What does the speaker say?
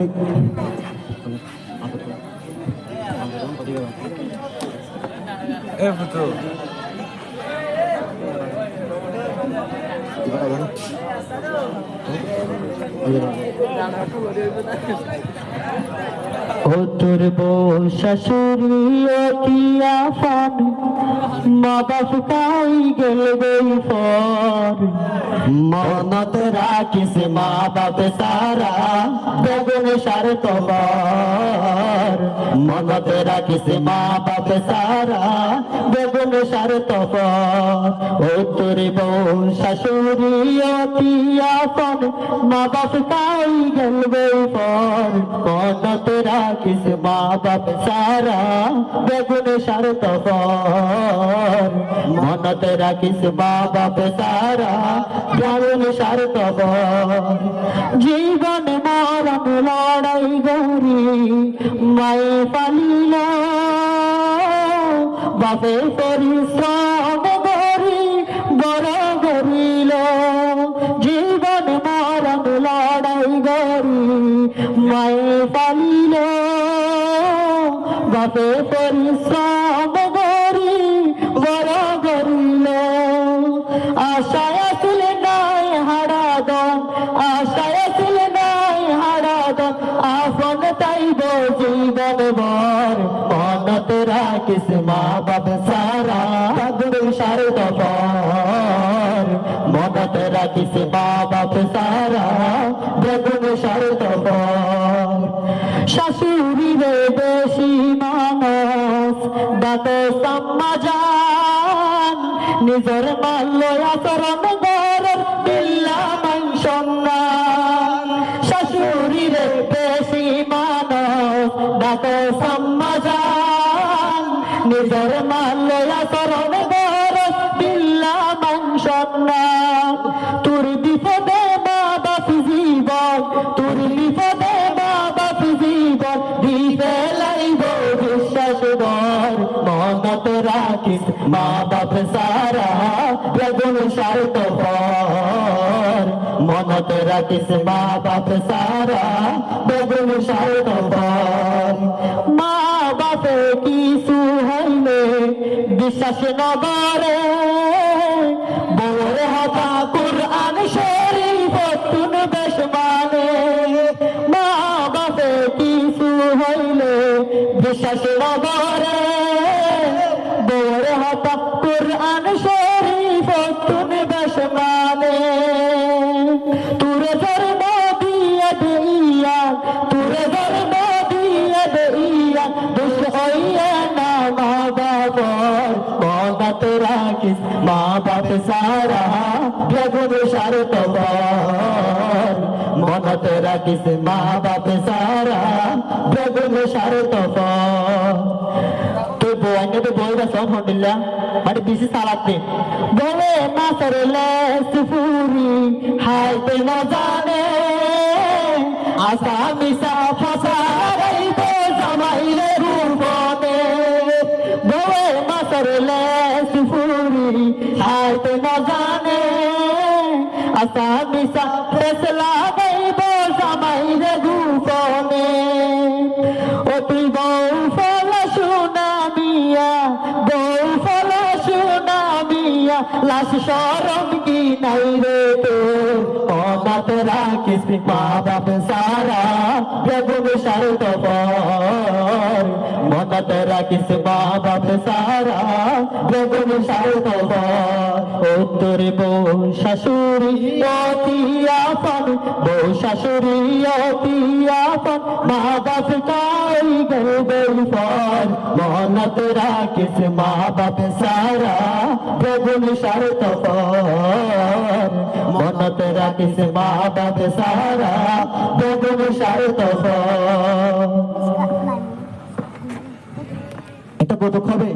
Eh betul. তোর বউ শাশুড়ি, ও কি আফান মা গেল গই ফর মনত রাখিস মা বাপ সারা, বেগুন সার তোমার। মনত রাখিস মা বাপ সারা, বেগুন সার তোমার। ও তোর বউ শাশুড়ি কি আফান মা গেল গই মনত রাখিস মা বাপ সারা, বেগুন সার তবর মনত রাখিস মা বাপ সারা, বেগুন সার তবর জীবন মরণ লড়াই গরি মাই পালিল। বাপে পরিশ্রম বাপে পরিশ্রম গরি বড় গরিল আশায় আসল নাই হারা দন, আশায় আসল নাই হারা দন। আপন তাইব জীবন বর মনত রাখিস মা বাপ সারা গুরু সার দফর মনত রাখিস মা বাপ সারা বেগুন সার দফর শাশুড়ি রে বেশি মানুষ দাঁত সম্মাজান। নিজের মাল্য আচরণ গর বিল্লা মান সম্মান। শাশুড়ি রে বেশি মানুষ দাঁত সম্মাজান। নিজের মাল্য আচরণ গর বিল্লা মান তোর বিপদে দর মনত রাখিস, মা বাপ সারা বেগুন সারত পর মনত রাখিস, মা বাপ সারা বেগুন সারত পর মা বাপে হইলে বিশ্বাস নগরে বিশ্বাস নগরে বড় মা বাপ সারা বেগুন সার তবর মনত রাখিস মা বাপ সারা বেগুন সার তবর তুই বউ আইনে তো বই বাস আলহামদুলিল্লাহ বেশি সালাদ বলে মাসর লেস ফুরি, হাইতে না জানে। আসা মিশা ফাসা মাসর লেস ফুরি হাইতে না জানে আসা মিশা ফেসলা গাইব জামাই রে রূপনে ও তুই বউ ফল সুনামিয়া বউ ফল সুনামিয়া লাশ সরম কি নাই রে তো অনাথ রাখিস, মা বাপ সারা বেগুন সার তবর মনত রাখিস মা বাপ সারা বেগুন সার তবর বউ শাশুড়ি অতি আপন বউ শাশুড়ি অতি আপন মা বাপ কাই গর্বের পর মনত রাখিস মা বাপ সারা বেগুন সার তপর মনত রাখিস মা বাপ সারা বেগুন সার তপর এটা কত হবে